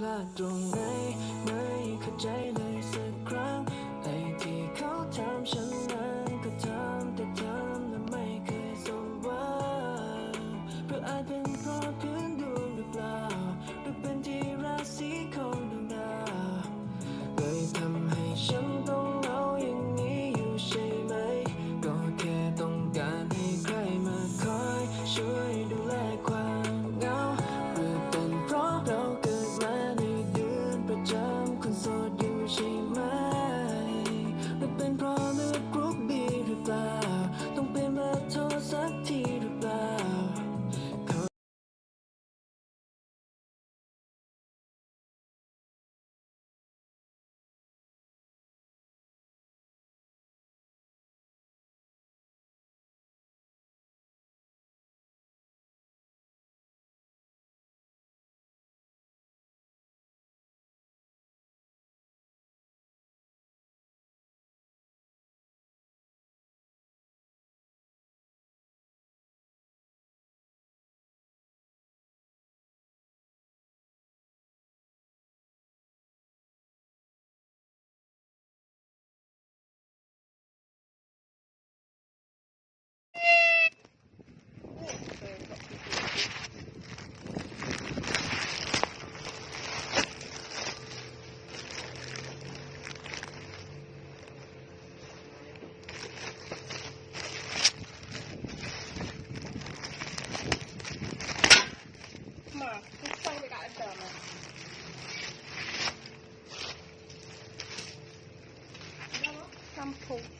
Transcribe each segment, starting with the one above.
พลาดตรงไหนไม่เข้าใจเลย lang. Gusto ko kakaan drama. Sampo.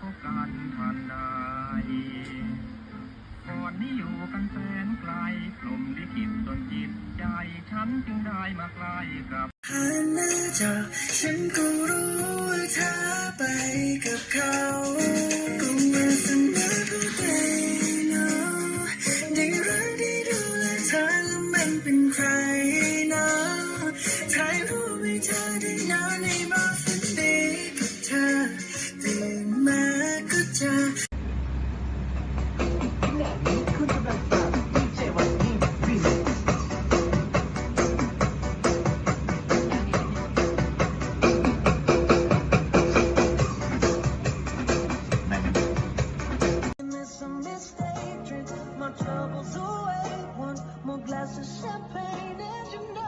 พบกันพันใดก่อนนี้อยู่กันแสนไกลกลมลิขิตดนจิตใจ ฉันจึงได้มาใกล้กับ ผ่นหน้าจอฉันก็ a mistake. mistakes, my troubles away. One more glass of champagne, and you know.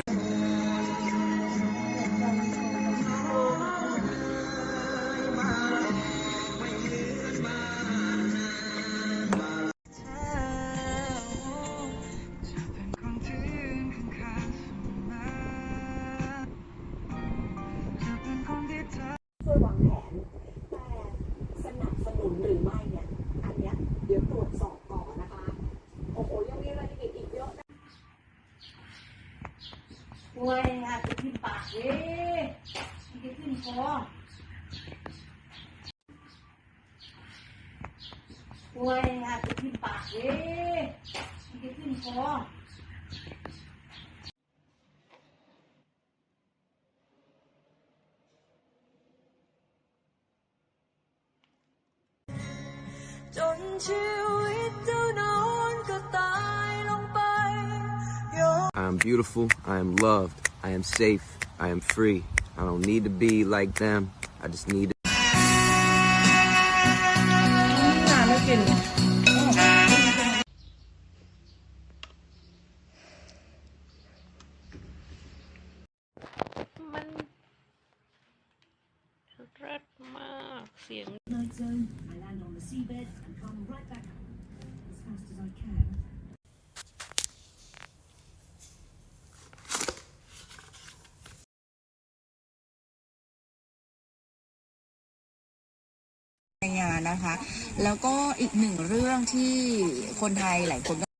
ห่วยอาจจะขึ้นปากเว้ยมันจะขึ้นคอป่วยอาจจะขึ้นปากเว้ยมันจะขึ้นคอจนชีว I am beautiful. I am loved. I am safe. I am free. I don't need to be like them. I just need to. มันเลิศมาก เสียง night zone. I land on the seabed and come right back up as fast as I can. นงานะคะ แล้วก็อีกหนึ่งเรื่องที่คนไทยหลายคน